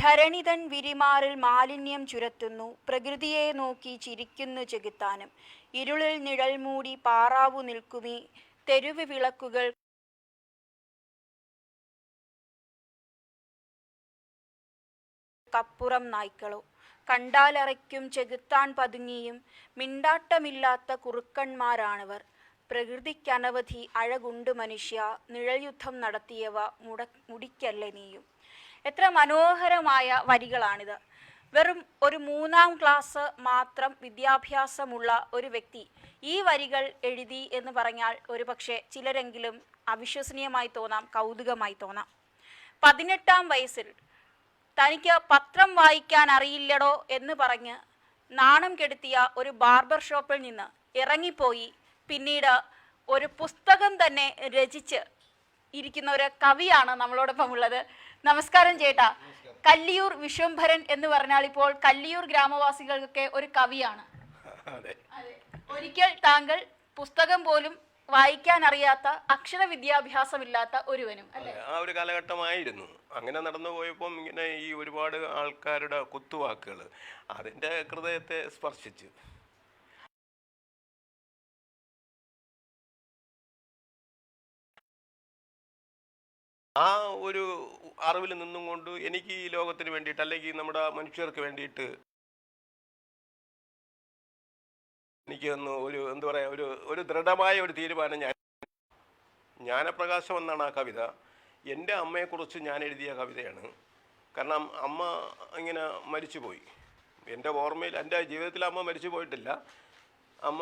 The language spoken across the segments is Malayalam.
ധരണിതൻ വിരിമാറിൽ മാലിന്യം ചുരത്തുന്നു. പ്രകൃതിയെ നോക്കി ചിരിക്കുന്നു ചെകുത്താനും. ഇരുളിൽ നിഴൽ മൂടി പാറാവു നിൽക്കുമീ തെരുവ് വിളക്കുകൾ. കപ്പുറം നായ്ക്കളോ. കണ്ടാലറയ്ക്കും ചെകുത്താൻ പതുങ്ങിയും മിണ്ടാട്ടമില്ലാത്ത കുറുക്കന്മാരാണവർ. പ്രകൃതിക്കനവധി അഴകുണ്ട് മനുഷ്യ. നിഴൽയുദ്ധം നടത്തിയവ മുട മുടിക്കല്ലേ നീയും. എത്ര മനോഹരമായ വരികളാണിത്. വെറും ഒരു മൂന്നാം ക്ലാസ് മാത്രം വിദ്യാഭ്യാസമുള്ള ഒരു വ്യക്തി ഈ വരികൾ എഴുതി എന്ന് പറഞ്ഞാൽ ഒരുപക്ഷെ ചിലരെങ്കിലും അവിശ്വസനീയമായി തോന്നാം കൗതുകമായി തോന്നാം. പതിനെട്ടാം വയസ്സിൽ തനിക്ക് പത്രം വായിക്കാൻ അറിയില്ലടോ എന്ന് പറഞ്ഞ് നാണം കെടുത്തിയ ഒരു ബാർബർ ഷോപ്പിൽ നിന്ന് ഇറങ്ങിപ്പോയി. പിന്നീട് ഒരു പുസ്തകം തന്നെ രചിച്ച് ഇരിക്കുന്ന ഒരു കവിയാണ് നമ്മളോടൊപ്പം ഉള്ളത്. നമസ്കാരം ചേട്ടാ. കല്ലിയൂർ വിശ്വംഭരൻ എന്ന് പറഞ്ഞാൽ ഇപ്പോൾ കല്ലിയൂർ ഗ്രാമവാസികൾക്കൊക്കെ ഒരു കവിയാണ്. ഒരിക്കൽ താങ്കൾ പുസ്തകം പോലും വായിക്കാൻ അറിയാത്ത അക്ഷര വിദ്യാഭ്യാസമില്ലാത്ത ഒരുവനും ആ ഒരു കാലഘട്ടമായിരുന്നു. അങ്ങനെ നടന്നു പോയപ്പം ഇങ്ങനെ ഈ ഒരുപാട് ആൾക്കാരുടെ കുത്തുവാക്കുകൾ അതിന്റെ ഹൃദയത്തെ സ്പർശിച്ചു. ആ ഒരു അറിവിൽ നിന്നും കൊണ്ട് എനിക്ക് ഈ ലോകത്തിന് വേണ്ടിയിട്ട് അല്ലെങ്കിൽ നമ്മുടെ മനുഷ്യർക്ക് വേണ്ടിയിട്ട് എനിക്ക് ഒന്ന് ഒരു എന്താ പറയുക ഒരു ഒരു ദൃഢമായ ഒരു തീരുമാനം ഞാൻ ജ്ഞാനപ്രകാശം എന്നാണ് ആ കവിത. എന്റെ അമ്മയെക്കുറിച്ച് ഞാൻ എഴുതിയ കവിതയാണ്. കാരണം അമ്മ ഇങ്ങനെ മരിച്ചുപോയി. എന്റെ ഓർമ്മയിൽ എന്റെ ജീവിതത്തിൽ അമ്മ മരിച്ചു പോയിട്ടില്ല അമ്മ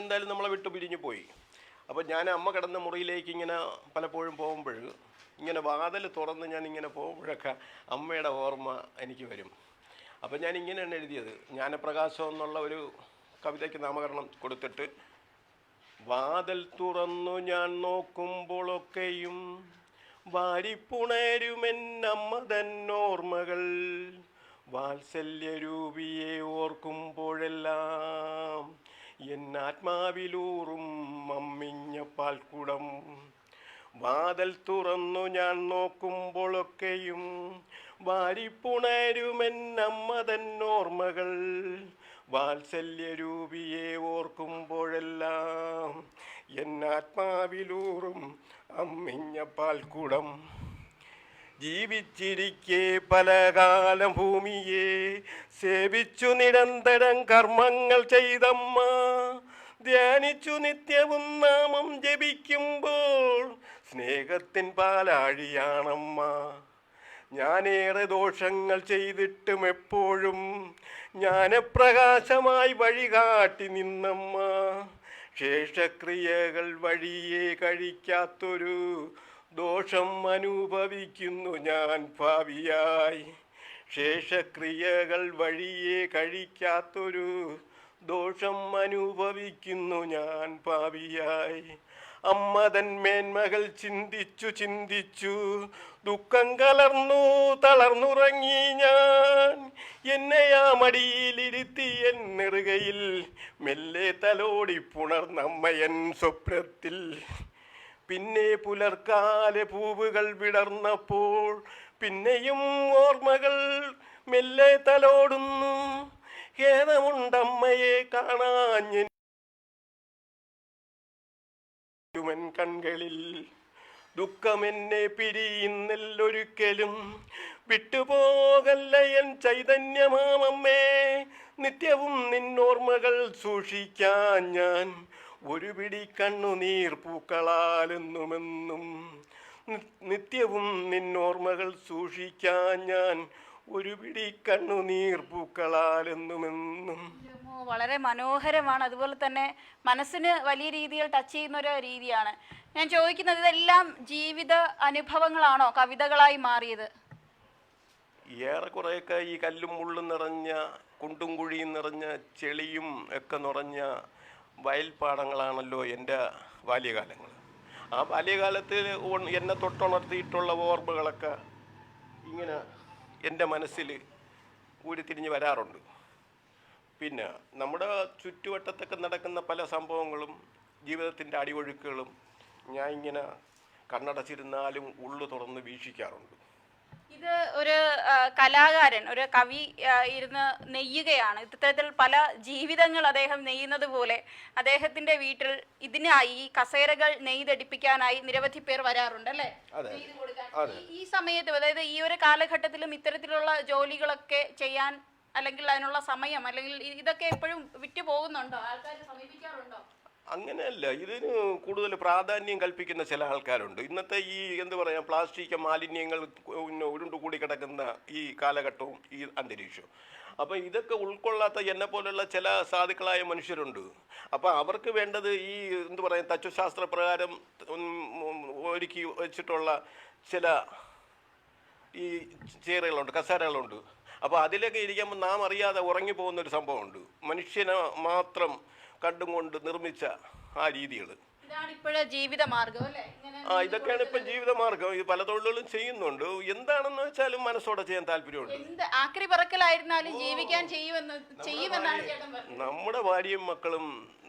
എന്തായാലും നമ്മളെ വിട്ടു പിരിഞ്ഞു പോയി അപ്പോൾ ഞാൻ അമ്മ കിടന്ന മുറിയിലേക്ക് ഇങ്ങനെ പലപ്പോഴും പോകുമ്പോൾ ഇങ്ങനെ വാതിൽ തുറന്ന് ഞാൻ ഇങ്ങനെ പോകുമ്പോഴൊക്കെ അമ്മയുടെ ഓർമ്മ എനിക്ക് വരും. അപ്പം ഞാൻ ഇങ്ങനെയാണ് എഴുതിയത്. ജ്ഞാനപ്രകാശം എന്നുള്ള ഒരു കവിതയ്ക്ക് നാമകരണം കൊടുത്തിട്ട് വാതിൽ തുറന്നു ഞാൻ നോക്കുമ്പോഴൊക്കെയും വാരിപ്പുണരുമെന്നമ്മ തന്നോർമ്മകൾ വാത്സല്യരൂപിയെ ഓർക്കുമ്പോഴെല്ലാം എന്നാത്മാവിലൂറും മമ്മിഞ്ഞ പാൽക്കുടം. വാതൽ തുറന്നു ഞാൻ നോക്കുമ്പോഴൊക്കെയും വാരിപ്പുണരുമെന്നമ്മ തന്നോർമ്മകൾ വാത്സല്യരൂപിയെ ഓർക്കുമ്പോഴെല്ലാം എന്നാത്മാവിലൂറും അമ്മിഞ്ഞ പാൽക്കുടം. ജീവിച്ചിരിക്കെ പല കാലം ഭൂമിയെ സേവിച്ചു നിരന്തരം കർമ്മങ്ങൾ ചെയ്തമ്മ. ധ്യാനിച്ചു നിത്യവും നാമം ജപിക്കുമ്പോൾ സ്നേഹത്തിൻ പാലാഴിയാണമ്മ. ഞാനേറെ ദോഷങ്ങൾ ചെയ്തിട്ടും എപ്പോഴും ജ്ഞാനപ്രകാശമായി വഴികാട്ടി നിന്നമ്മ. ശേഷക്രിയകൾ വഴിയെ കഴിക്കാത്തൊരു ദോഷം അനുഭവിക്കുന്നു ഞാൻ ഭാവിയായി. ശേഷക്രിയകൾ വഴിയെ കഴിക്കാത്തൊരു ദോഷം അനുഭവിക്കുന്നു ഞാൻ പാവിയായി അമ്മതൻ മേന്മകൾ ചിന്തിച്ചു ചിന്തിച്ചു ദുഃഖം കലർന്നു തളർന്നുറങ്ങി ഞാൻ. എന്നെ ആ മടിയിലിരുത്തി എൻ നെറുകയിൽ മെല്ലെ തലോടി പുണർന്നമ്മയൻ സ്വപ്നത്തിൽ. പിന്നെ പുലർക്കാലെ പൂവുകൾ വിടർന്നപ്പോൾ പിന്നെയും ഓർമ്മകൾ മെല്ലെ തലോടുന്നു. ഖേദമുണ്ടമ്മയെ കാണാഞ്ഞ കൺകളിൽ ദുഃഖമെന്നെ വിട്ടുപോകല്ല എൻ ചൈതന്യമാമമ്മേ. നിത്യവും നിന്നോർമ്മകൾ സൂക്ഷിക്കാൻ ഞാൻ ഒരു പിടി കണ്ണുനീർ പൂക്കളാലെന്നുമെന്നും നിത്യവും നിന്നോർമ്മകൾ സൂക്ഷിക്കാൻ ഞാൻ ഒരു പിടി കണ്ണുനീർ പൂക്കളാലെന്നുമെന്നും. വളരെ മനോഹരമാണ്. അതുപോലെ തന്നെ മനസ്സിന് വലിയ രീതിയിൽ ടച്ച് ചെയ്യുന്ന ഒരു രീതിയാണ്. ഞാൻ ചോദിക്കുന്നത് ഇതെല്ലാം ജീവിത അനുഭവങ്ങളാണോ? കവിതകളായി മാറിയത്? ഏറെക്കുറെയൊക്കെ ഈ കല്ലും മുള്ളും നിറഞ്ഞ കുണ്ടും കുഴിയും നിറഞ്ഞ ചെളിയും ഒക്കെ നിറഞ്ഞ വയൽപ്പാടങ്ങളാണല്ലോ എന്റെ ബാല്യകാലങ്ങൾ. ആ ബാല്യകാലത്തിൽ എന്നെ തൊട്ടുണർത്തിയിട്ടുള്ള ഓർമ്മകളൊക്കെ ഇങ്ങനെ എന്റെ മനസ്സിൽ ഉരുത്തിരിഞ്ഞ് വരാറുണ്ട്. പിന്നെ നമ്മുടെ ചുറ്റുവട്ടത്തൊക്കെ നടക്കുന്ന പല സംഭവങ്ങളും ജീവിതത്തിന്റെ അടിയൊഴുക്കുകളും ഞാൻ ഇങ്ങനെ കണ്ണടച്ചിരുന്നാലും ഉള്ളു തുറന്ന് വീക്ഷിക്കാറുണ്ട്. ഇത് ഒരു കലാകാരൻ ഒരു കവി ഇരുന്ന് നെയ്യുകയാണ്. ഇത്തരത്തിൽ പല ജീവിതങ്ങൾ അദ്ദേഹം നെയ്യുന്നത് പോലെ അദ്ദേഹത്തിന്റെ വീട്ടിൽ ഇതിനായി ഈ കസേരകൾ നെയ്തടിപ്പിക്കാനായി നിരവധി പേർ വരാറുണ്ട് അല്ലേ? ഈ സമയത്ത് അതായത് ഈ ഒരു കാലഘട്ടത്തിലും ഇത്തരത്തിലുള്ള ജോലികളൊക്കെ ചെയ്യാൻ അല്ലെങ്കിൽ അതിനുള്ള സമയം അല്ലെങ്കിൽ ഇതൊക്കെ എപ്പോഴും വിറ്റു പോകുന്നുണ്ടോ ആൾക്കാർ സമീപിക്കാറുണ്ടോ? അങ്ങനെയല്ല ഇതിന് കൂടുതൽ പ്രാധാന്യം കൽപ്പിക്കുന്ന ചില ആൾക്കാരുണ്ട്. ഇന്നത്തെ ഈ എന്ത് പറയാ പ്ലാസ്റ്റിക് മാലിന്യങ്ങൾ ഉരുണ്ടുകൂടി കിടക്കുന്ന ഈ കാലഘട്ടവും ഈ അന്തരീക്ഷവും. അപ്പം ഇതൊക്കെ ഉൾക്കൊള്ളാത്ത എന്നെ പോലുള്ള ചില സാധുക്കളായ മനുഷ്യരുണ്ട്. അപ്പം അവർക്ക് വേണ്ടത് ഈ എന്ത് പറയാ തച്ചുശാസ്ത്ര പ്രകാരം ഒരുക്കി വെച്ചിട്ടുള്ള ചില ഈ ചേരുകളുണ്ട് കസേരകളുണ്ട്. അപ്പോൾ അതിലൊക്കെ ഇരിക്കുമ്പോൾ നാം അറിയാതെ ഉറങ്ങിപ്പോകുന്ന ഒരു സംഭവമുണ്ട്. മനുഷ്യനെ മാത്രം കണ്ടും കൊണ്ട് നിർമ്മിച്ച ആ രീതികൾ ആ ഇതൊക്കെയാണ് ഇപ്പം ജീവിതമാർഗം. ഇത് പല തൊഴിലുകളും ചെയ്യുന്നുണ്ട്. എന്താണെന്ന് വെച്ചാലും മനസ്സോടെ ചെയ്യാൻ താല്പര്യമുണ്ട്. നമ്മുടെ ഭാര്യയും മക്കളും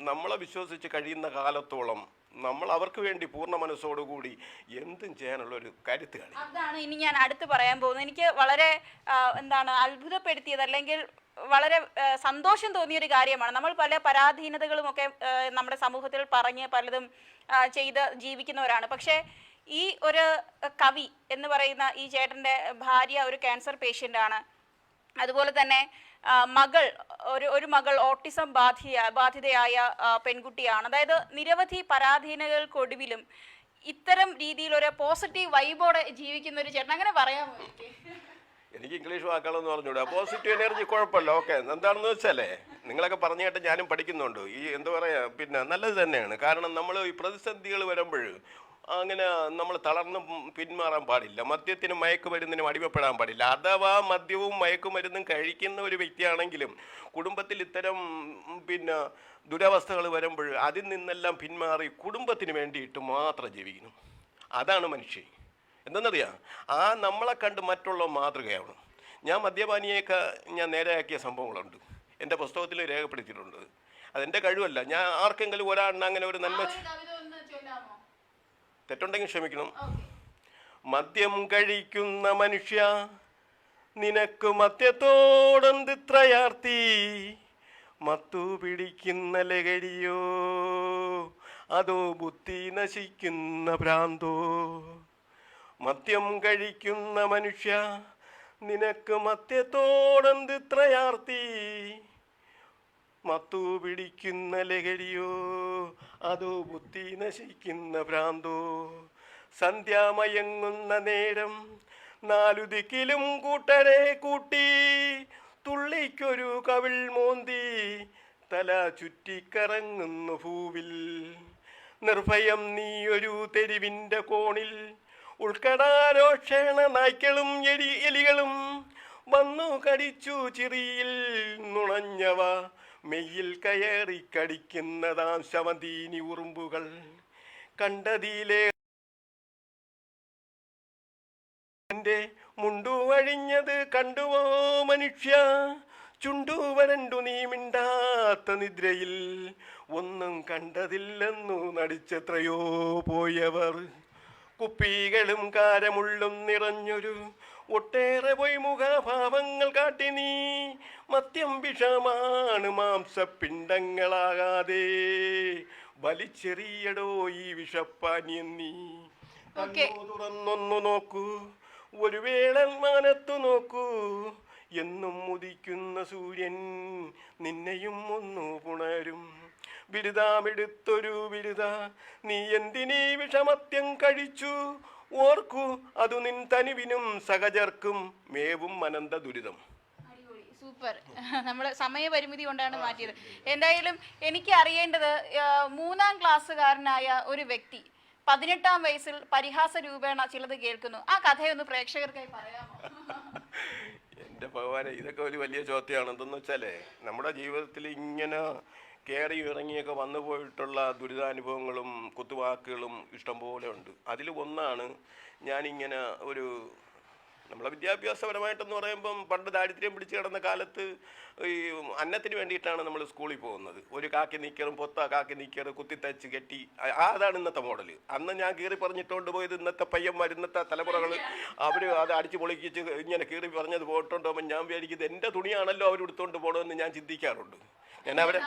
നമ്മളെ വിശ്വസിച്ച് കഴിയുന്ന കാലത്തോളം നമ്മൾ അവർക്ക് വേണ്ടി പൂർണ മനസ്സോടുകൂടി എന്തും ചെയ്യാനുള്ള ഒരു കരുത്ത് അതാണ് ഇനി ഞാൻ അടുത്ത് പറയാൻ പോകുന്നത്. എനിക്ക് വളരെ എന്താണ് അത്ഭുതപ്പെടുത്തിയത് അല്ലെങ്കിൽ വളരെ സന്തോഷം തോന്നിയ ഒരു കാര്യമാണ്. നമ്മൾ പല പരാധീനതകളും ഒക്കെ നമ്മുടെ സമൂഹത്തിൽ പറഞ്ഞ് പലതും ചെയ്ത് ജീവിക്കുന്നവരാണ്. പക്ഷേ ഈ ഒരു കവി എന്ന് പറയുന്ന ഈ ചേട്ടന്റെ ഭാര്യ ഒരു ക്യാൻസർ പേഷ്യന്റ് ആണ് അതുപോലെ തന്നെ മകൾ ഒരു ഒരു മകൾ ഓട്ടിസം ബാധിയ ബാധിതയായ പെൺകുട്ടിയാണ്. അതായത് നിരവധി പരാധീനതകൾക്കൊടുവിലും ഇത്തരം രീതിയിൽ ഒരു പോസിറ്റീവ് വൈബോടെ ജീവിക്കുന്ന ഒരു ചേട്ടൻ. അങ്ങനെ പറയാമോ എനിക്ക്? ഇംഗ്ലീഷ് വാക്കുകളെന്ന് പറഞ്ഞൂടെ പോസിറ്റീവ് എനർജി കുഴപ്പമില്ല. ഓക്കെ എന്താണെന്ന് വെച്ചാലേ നിങ്ങളൊക്കെ പറഞ്ഞു കേട്ട് ഞാനും പഠിക്കുന്നുണ്ട്. ഈ എന്താ പറയുക പിന്നെ നല്ലത് തന്നെയാണ്. കാരണം നമ്മൾ ഈ പ്രതിസന്ധികൾ വരുമ്പോൾ അങ്ങനെ നമ്മൾ തളർന്ന് പിന്മാറാൻ പാടില്ല. മദ്യത്തിനും മയക്കുമരുന്നിനും അടിമപ്പെടാൻ പാടില്ല. അഥവാ മദ്യവും മയക്കുമരുന്നും കഴിക്കുന്ന ഒരു വ്യക്തിയാണെങ്കിലും കുടുംബത്തിൽ ഇത്തരം പിന്നെ ദുരവസ്ഥകൾ വരുമ്പോൾ അതിൽ നിന്നെല്ലാം പിന്മാറി കുടുംബത്തിന് വേണ്ടിയിട്ട് മാത്രം ജീവിക്കണം അതാണ് മനുഷ്യൻ. എന്തെന്നറിയാം? ആ നമ്മളെ കണ്ട് മറ്റുള്ള മാതൃകയാണ്. ഞാൻ മദ്യപാനിയൊക്കെ ഞാൻ നേരെയാക്കിയ സംഭവങ്ങളുണ്ട്. എന്റെ പുസ്തകത്തിൽ രേഖപ്പെടുത്തിയിട്ടുണ്ട്. അതെന്റെ കഴിവല്ല. ഞാൻ ആർക്കെങ്കിലും ഒരാളിന് അങ്ങനെ ഒരു നന്മ ഒരു കവിത ഒന്ന് ചൊല്ലാമോ തെറ്റുണ്ടെങ്കിൽ ക്ഷമിക്കണം. മദ്യം കഴിക്കുന്ന മനുഷ്യ നിനക്ക് മദ്യത്തോടെന്തിത്രയാർത്തി മത്തു പിടിക്കുന്ന ലഹരിയോ? അതോ ബുദ്ധി നശിക്കുന്ന ഭ്രാന്തോ? മദ്യം കഴിക്കുന്ന മനുഷ്യ നിനക്ക് മദ്യത്തോടെന്തിത്രയാർത്തി മത്തു പിടിക്കുന്ന ലഹരിയോ? അതോ ബുദ്ധി നശിക്കുന്ന ഭ്രാന്തോ? സന്ധ്യാമയങ്ങുന്ന നേരം നാലു ദിക്കിലും കൂട്ടരെ കൂട്ടി തുള്ളിക്കൊരു കവിൾ മോന്തി തല ചുറ്റിക്കറങ്ങുന്നു ഭൂവിൽ. നിർഭയം നീയൊരു തെരുവിന്റെ കോണിൽ ഉൾക്കടാരോക്ഷണ നായ്ക്കളും എലി എലികളും വന്നു കടിച്ചു ചിറിയിൽ നുണഞ്ഞവ. മെയ്യിൽ കയറി കടിക്കുന്നതാം ശവന്തീനി ഉറുമ്പുകൾ. കണ്ടതിയിലെ എന്റെ മുണ്ടു അഴിഞ്ഞത് കണ്ടുവോ മനുഷ്യ? ചുണ്ടു വരണ്ടു നീ മിണ്ടാത്ത നിദ്രയിൽ. ഒന്നും കണ്ടതില്ലെന്നു നടിച്ചെത്രയോ പോയവർ. കുപ്പികളും കാരമുള്ളും നിറഞ്ഞൊരു ഒട്ടേറെ പോയി മുഖഭാവങ്ങൾ കാട്ടി നീ. മത്യം വിഷമാണ് മാംസപിണ്ഡങ്ങളാകാതെ. വലിച്ചെറിയടോ ഈ വിഷപ്പാനിയൻ നീ. തുറന്നൊന്നു നോക്കൂ. ഒരു വേളൻ മാനത്തു നോക്കൂ. എന്നും ഉദിക്കുന്ന സൂര്യൻ നിന്നെയും ഒന്നു പുണരും. ബിരുദാമെടുത്തൊരു ബിരുദ. നീ എന്തിനീ വിഷമത്യം കഴിച്ചു? ഓർക്കൂ അതു നിൻ തനിവിനും സഹചർക്കും മേവും അനന്ത ദുരിതം. സൂപ്പർ. നമ്മൾ സമയപരിമിതി കൊണ്ടാണ് മാറ്റിയത്. എന്തായാലും എനിക്ക് അറിയേണ്ടത് മൂന്നാം ക്ലാസ്സുകാരനായ ഒരു വ്യക്തി പതിനെട്ടാം വയസ്സിൽ പരിഹാസ രൂപേണ ചിലത് കേൾക്കുന്നു. ആ കഥയൊന്ന് പ്രേക്ഷകർക്കായി പറയാമോ? എന്റെ ഭഗവാനെ ഇതൊക്കെ ഒരു വലിയ ചോദ്യമാണ്. എന്തെന്ന് വെച്ചാലേ നമ്മുടെ ജീവിതത്തിൽ ഇങ്ങനെ കയറി ഇറങ്ങിയൊക്കെ വന്നു പോയിട്ടുള്ള ദുരിതാനുഭവങ്ങളും കുത്തുവാക്കുകളും ഇഷ്ടംപോലെ ഉണ്ട്. അതിൽ ഒന്നാണ് ഞാനിങ്ങനെ ഒരു നമ്മളെ വിദ്യാഭ്യാസപരമായിട്ടെന്ന് പറയുമ്പം പണ്ട് ദാരിദ്ര്യം പിടിച്ചു കിടന്ന കാലത്ത് ഈ അന്നത്തിന് വേണ്ടിയിട്ടാണ് നമ്മൾ സ്കൂളിൽ പോകുന്നത്. ഒരു കാക്കി നിക്കറും പൊത്ത കാക്കി നിക്കർ കുത്തിത്തച്ച് കെട്ടി അതാണ് ഇന്നത്തെ മോഡൽ അന്ന് ഞാൻ കീറി പറഞ്ഞിട്ടുകൊണ്ട് പോയത് ഇന്നത്തെ പയ്യന്മാർ ഇന്നത്തെ തലമുറകൾ അവർ അത് അടിച്ച് പൊളിക്കിച്ച് ഇങ്ങനെ കീറി പറഞ്ഞത് പോയിട്ടുണ്ടോ ഞാൻ വിചാരിക്കുന്നത് എന്റെ തുണിയാണല്ലോ അവരെടുത്തുകൊണ്ട് പോകണമെന്ന് ഞാൻ ചിന്തിക്കാറുണ്ട്. ഞാൻ അവരെ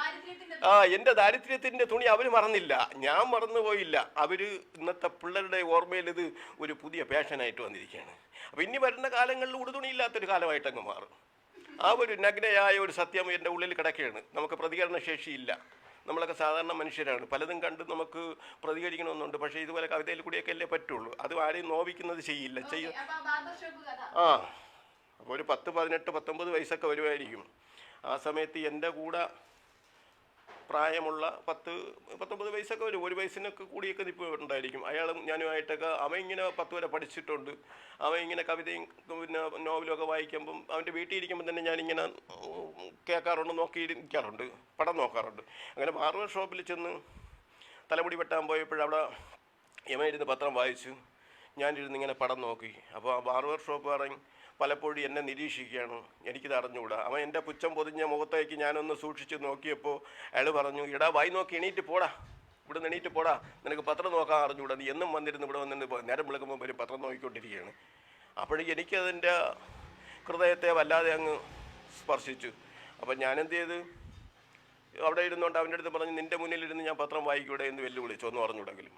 ആ എന്റെ ദാരിദ്ര്യത്തിന്റെ തുണി അവർ മറന്നില്ല. ഞാൻ മറന്നുപോയില്ല അവർ ഇന്നത്തെ പിള്ളേരുടെ ഓർമ്മയിൽ ഇത് ഒരു പുതിയ പാഷനായിട്ട് വന്നിരിക്കുകയാണ്. അപ്പം ഇനി വരുന്ന കാലങ്ങളിൽ ഉടുതുണിയില്ലാത്തൊരു കാലമായിട്ടങ്ങ് മാറും. ആ ഒരു നഗ്നയായ ഒരു സത്യം എന്റെ ഉള്ളിൽ കിടക്കുകയാണ്. നമുക്ക് പ്രതികരണ ശേഷിയില്ല. നമ്മളൊക്കെ സാധാരണ മനുഷ്യരാണ്. പലതും കണ്ട് നമുക്ക് പ്രതികരിക്കണമെന്നുണ്ട്. പക്ഷേ ഇതുപോലെ കവിതയിൽ കൂടിയൊക്കെ അല്ലേ പറ്റുള്ളൂ. അത് ആരെയും നോവിക്കുന്നത് ചെയ്യില്ല. ചെയ്യും ആ അപ്പോൾ ഒരു പത്ത് പതിനെട്ട് പത്തൊമ്പത് വയസ്സൊക്കെ വരുമായിരിക്കും. ആ സമയത്ത് എന്റെ കൂടെ പ്രായമുള്ള പത്ത് പത്തൊമ്പത് വയസ്സൊക്കെ വരും. ഒരു വയസ്സിനൊക്കെ കൂടിയൊക്കെ നിൽപ്പുണ്ടായിരിക്കും അയാളും ഞാനുമായിട്ടൊക്കെ അവൻ ഇങ്ങനെ പത്ത് വരെ പഠിച്ചിട്ടുണ്ട്. അവൻ ഇങ്ങനെ കവിതയും പിന്നെ നോവലും ഒക്കെ വായിക്കുമ്പം അവന്റെ വീട്ടിൽ ഇരിക്കുമ്പോൾ തന്നെ ഞാനിങ്ങനെ കേൾക്കാറുണ്ട് നോക്കിയിരിക്കാറുണ്ട് പടം നോക്കാറുണ്ട്. അങ്ങനെ ബാർബർ ഷോപ്പിൽ ചെന്ന് തലമുടി വെട്ടാൻ പോയപ്പോഴവിടെ യമയിരുന്ന് പത്രം വായിച്ചു. ഞാനിരുന്ന് ഇങ്ങനെ പടം നോക്കി. അപ്പോൾ ആ ബാർബർ ഷോപ്പ് ഷോപ്പുകാരൻ പലപ്പോഴും എന്നെ നിരീക്ഷിക്കുകയാണ്. എനിക്കിത് അറിഞ്ഞുകൂടാ. അവൻ എന്റെ പുച്ഛം പൊതിഞ്ഞ മുഖത്തേക്ക് ഞാനൊന്ന് സൂക്ഷിച്ച് നോക്കിയപ്പോൾ അയാൾ പറഞ്ഞു ഇടാ വായി നോക്കി എണീറ്റ് പോടാ. ഇവിടെ നിന്ന് എണീറ്റ് പോടാ. നിനക്ക് പത്രം നോക്കാൻ അറിഞ്ഞുകൂടാ. നീ എന്നും വന്നിരുന്നു ഇവിടെ വന്നിരുന്ന് നേരം വിളിക്കുമ്പോൾ വരും പത്രം നോക്കിക്കൊണ്ടിരിക്കുകയാണ്. അപ്പോഴേക്കും എനിക്കതിന്റെ ഹൃദയത്തെ വല്ലാതെ അങ്ങ് സ്പർശിച്ചു. അപ്പം ഞാനെന്ത് ചെയ്ത്? അവിടെ ഇരുന്നുകൊണ്ട് അവന്റെ അടുത്ത് പറഞ്ഞു നിന്റെ മുന്നിലിരുന്ന് ഞാൻ പത്രം വായിക്കൂടെ എന്ന് വെല്ലുവിളിച്ചു ഒന്ന് പറഞ്ഞുകൂടെങ്കിലും.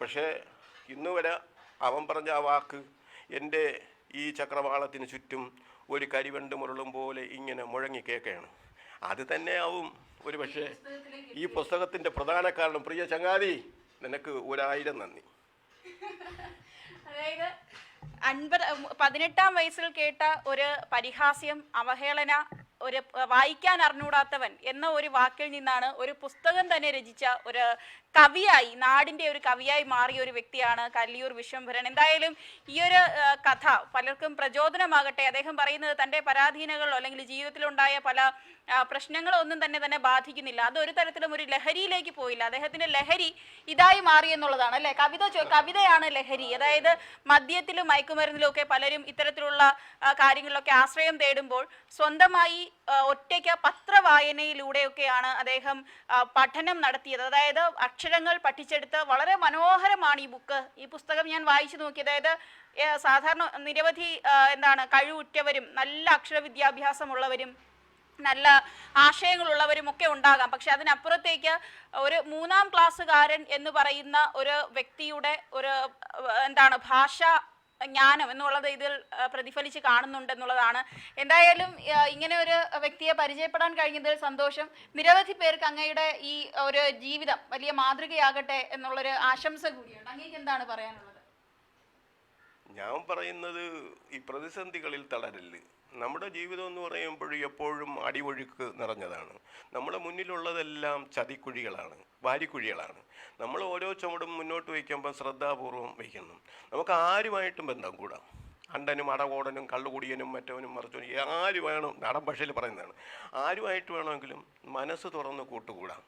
പക്ഷേ ഇന്നുവരെ അവൻ പറഞ്ഞ ആ വാക്ക് എന്റെ ഈ ചക്രവാളത്തിന് ചുറ്റും ഒരു കരിവണ്ട് മുരളും പോലെ ഇങ്ങനെ മുഴങ്ങി കേൾക്കുകയാണ്. അത് തന്നെയാവും. ഒരു പക്ഷേ ഈ പുസ്തകത്തിന്റെ പ്രധാന കാരണം. പ്രിയ ചങ്ങാതി നിനക്ക് ഒരായിരം നന്ദി. അതായത് അൻപത് പതിനെട്ടാം വയസ്സിൽ കേട്ട ഒരു പരിഹാസ്യം അവഹേളന ഒരു വായിക്കാൻ അറിഞ്ഞൂടാത്തവൻ എന്ന ഒരു വാക്കിൽ നിന്നാണ് ഒരു പുസ്തകം തന്നെ രചിച്ച ഒരു കവിയായി നാടിന്റെ ഒരു കവിയായി മാറിയ ഒരു വ്യക്തിയാണ് കല്ലിയൂർ വിശ്വംഭരൻ. എന്തായാലും ഈ ഒരു കഥ പലർക്കും പ്രചോദനമാകട്ടെ. അദ്ദേഹം പറയുന്നത് തന്റെ പരാധീനകളോ അല്ലെങ്കിൽ ജീവിതത്തിലുണ്ടായ പല പ്രശ്നങ്ങളോ ഒന്നും തന്നെ തന്നെ ബാധിക്കുന്നില്ല. അത് ഒരു തരത്തിലും ഒരു ലഹരിയിലേക്ക് പോയില്ല. അദ്ദേഹത്തിന്റെ ലഹരി ഇതായി മാറി എന്നുള്ളതാണ് അല്ലെ? കവിത കവിതയാണ് ലഹരി. അതായത് മദ്യത്തിലും മയക്കുമരുന്നിലും ഒക്കെ പലരും ഇത്തരത്തിലുള്ള കാര്യങ്ങളിലൊക്കെ ആശ്രയം തേടുമ്പോൾ സ്വന്തമായി ഒറ്റയ്ക്ക് പത്രവായനയിലൂടെയൊക്കെയാണ് അദ്ദേഹം പഠനം നടത്തിയത്. അതായത് അക്ഷരങ്ങൾ പഠിച്ചെടുത്ത് വളരെ മനോഹരമാണ് ഈ ബുക്ക്. ഈ പുസ്തകം ഞാൻ വായിച്ചു നോക്കി. അതായത് സാധാരണ നിരവധി എന്താണ് കഴിവുറ്റവരും നല്ല അക്ഷര വിദ്യാഭ്യാസമുള്ളവരും നല്ല ആശയങ്ങളുള്ളവരും ഒക്കെ ഉണ്ടാകാം. പക്ഷെ അതിനപ്പുറത്തേക്ക് ഒരു മൂന്നാം ക്ലാസ്സുകാരൻ എന്ന് പറയുന്ന ഒരു വ്യക്തിയുടെ ഒരു എന്താണ് ഭാഷ ജ്ഞാനം എന്നുള്ളത് ഇതിൽ പ്രതിഫലിച്ച് കാണുന്നുണ്ടെന്നുള്ളതാണ് എന്തായാലും ഇങ്ങനെ ഒരു വ്യക്തിയെ പരിചയപ്പെടാൻ കഴിഞ്ഞതിൽ സന്തോഷം. നിരവധി പേർക്ക് അങ്ങയുടെ ഈ ഒരു ജീവിതം വലിയ മാതൃകയാകട്ടെ എന്നുള്ളൊരു ആശംസ കൂടിയുണ്ട്. അങ്ങേക്ക് എന്താണ് പറയാനുള്ളത്? ഞാൻ പറയുന്നത് ഈ പ്രതിസന്ധികളിൽ തളരൽ നമ്മുടെ ജീവിതം എന്ന് പറയുമ്പോൾ എപ്പോഴും അടിയൊഴുക്ക് നിറഞ്ഞതാണ്. നമ്മുടെ മുന്നിലുള്ളതെല്ലാം ചതിക്കുഴികളാണ് വാരിക്കുഴികളാണ്. നമ്മൾ ഓരോ ചുമടും മുന്നോട്ട് വയ്ക്കുമ്പോൾ ശ്രദ്ധാപൂർവം വയ്ക്കുന്നു. നമുക്ക് ആരുമായിട്ടും ബന്ധം കൂടാം. അണ്ടനും അടകോടനും കള്ളുകുടിയനും മറ്റവനും മറിച്ചവനും ആര് വേണം നടൻ ഭാഷയിൽ പറയുന്നതാണ്. ആരുമായിട്ട് വേണമെങ്കിലും മനസ്സ് തുറന്ന് കൂട്ടുകൂടാം.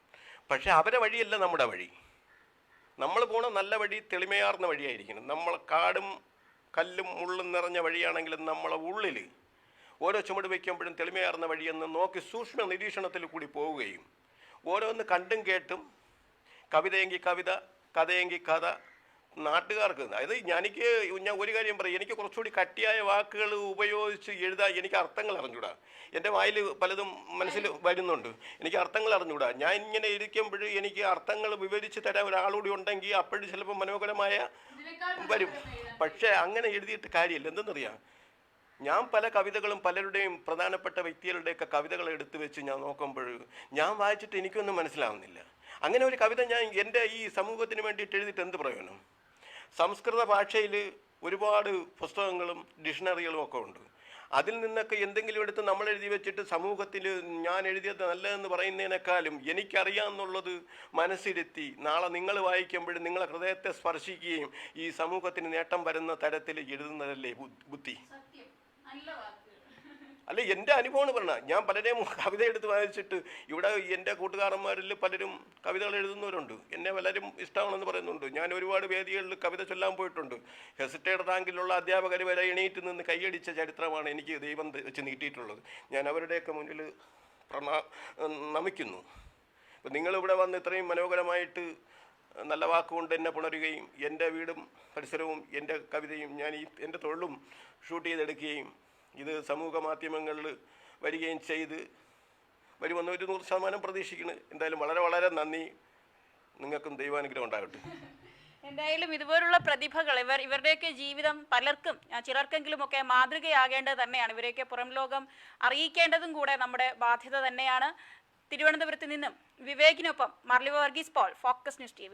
പക്ഷേ അവരെ വഴിയല്ല നമ്മുടെ വഴി. നമ്മൾ പോണ നല്ല വഴി തെളിമയാർന്ന വഴിയായിരിക്കണം. നമ്മൾ കാടും കല്ലും മുള്ളും നിറഞ്ഞ വഴിയാണെങ്കിലും നമ്മളെ ഉള്ളിൽ ഓരോ ചുമട് വയ്ക്കുമ്പോഴും തെളിമയാർന്ന വഴിയെന്ന് നോക്കി സൂക്ഷ്മ നിരീക്ഷണത്തിൽ കൂടി പോവുകയും ഓരോന്ന് കണ്ടും കേട്ടും കവിതയെങ്കിൽ കവിത കഥയെങ്കിൽ കഥ നാട്ടുകാർക്ക് അതായത് എനിക്ക് ഞാൻ ഒരു കാര്യം പറയും എനിക്ക് കുറച്ചുകൂടി കട്ടിയായ വാക്കുകൾ ഉപയോഗിച്ച് എഴുതാൻ എനിക്ക് അർത്ഥങ്ങൾ അറിഞ്ഞൂടാ. എന്റെ വായിൽ പലതും മനസ്സിൽ വരുന്നുണ്ട്. എനിക്ക് അർത്ഥങ്ങൾ അറിഞ്ഞൂടാ. ഞാൻ ഇങ്ങനെ ഇരിക്കുമ്പോൾ എനിക്ക് അർത്ഥങ്ങൾ വിവരിച്ച് തരാൻ ഒരാളുകൂടി ഉണ്ടെങ്കിൽ അപ്പോഴും ചിലപ്പോൾ മനോഹരമായ വരും. പക്ഷേ അങ്ങനെ എഴുതിയിട്ട് കാര്യമില്ല. എന്തെന്നറിയാം? ഞാൻ പല കവിതകളും പലരുടെയും പ്രധാനപ്പെട്ട വ്യക്തികളുടെയൊക്കെ കവിതകൾ എടുത്തു വെച്ച് ഞാൻ നോക്കുമ്പോൾ ഞാൻ വായിച്ചിട്ട് എനിക്കൊന്നും മനസ്സിലാവുന്നില്ല. അങ്ങനെ ഒരു കവിത ഞാൻ എന്റെ ഈ സമൂഹത്തിന് വേണ്ടിയിട്ട് എഴുതിയിട്ട് എന്ത് പ്രയോജനം? സംസ്കൃത ഭാഷയിൽ ഒരുപാട് പുസ്തകങ്ങളും ഡിക്ഷണറികളും ഒക്കെ ഉണ്ട്. അതിൽ നിന്നൊക്കെ എന്തെങ്കിലും എടുത്ത് നമ്മൾ എഴുതി വെച്ചിട്ട് സമൂഹത്തിൽ ഞാൻ എഴുതിയത് നല്ലതെന്ന് പറയുന്നതിനേക്കാളും എനിക്കറിയാമെന്നുള്ളത് മനസ്സിരുത്തി നാളെ നിങ്ങൾ വായിക്കുമ്പോൾ നിങ്ങളെ ഹൃദയത്തെ സ്പർശിക്കുകയും ഈ സമൂഹത്തിന് നേട്ടം വരുന്ന തരത്തിൽ എഴുതുന്നതല്ലേ ബുദ്ധി? അല്ല എന്റെ അനുഭവമാണ് പറഞ്ഞത്. ഞാൻ പലരെയും കവിത എടുത്ത് വായിച്ചിട്ട് ഇവിടെ എന്റെ കൂട്ടുകാരന്മാരിൽ പലരും കവിതകൾ എഴുതുന്നവരുണ്ട്. എന്നെ പലരും ഇഷ്ടമാണെന്ന് പറയുന്നുണ്ട്. ഞാൻ ഒരുപാട് വേദികളിൽ കവിത ചൊല്ലാൻ പോയിട്ടുണ്ട്. ഹെസിറ്റേഡ് റാങ്കിലുള്ള അധ്യാപകർ വരെ എണീറ്റ് നിന്ന് കൈയടിച്ച ചരിത്രമാണ് എനിക്ക് ദൈവം വെച്ച് നീട്ടിയിട്ടുള്ളത്. ഞാൻ അവരുടെയൊക്കെ മുന്നിൽ പ്രണ നമിക്കുന്നു. ഇപ്പം നിങ്ങളിവിടെ വന്ന് ഇത്രയും മനോഹരമായിട്ട് നല്ല വാക്കുകൊണ്ട് എന്നെ പുണരുകയും എന്റെ വീടും പരിസരവും എന്റെ കവിതയും ഞാൻ ഈ എന്റെ തൊഴിലും ഷൂട്ട് ചെയ്തെടുക്കുകയും ഇത് സമൂഹ മാധ്യമങ്ങളിൽ വരികയും ചെയ്ത് വരുമെന്ന് ഒരു നൂറ് ശതമാനം പ്രതീക്ഷിക്കുന്നു. എന്തായാലും വളരെ വളരെ നന്ദി. നിങ്ങൾക്കും ദൈവാനുഗ്രഹം ഉണ്ടാകട്ടെ. എന്തായാലും ഇതുപോലുള്ള പ്രതിഭകൾ ഇവർ ഇവരുടെയൊക്കെ ജീവിതം പലർക്കും ചിലർക്കെങ്കിലും ഒക്കെ മാതൃകയാകേണ്ടത് തന്നെയാണ്. ഇവരെയൊക്കെ പുറം ലോകം അറിയിക്കേണ്ടതും കൂടെ നമ്മുടെ ബാധ്യത തന്നെയാണ്. തിരുവനന്തപുരത്ത് നിന്നും വിവേകിനൊപ്പം Marliva Varghese Paul focus news T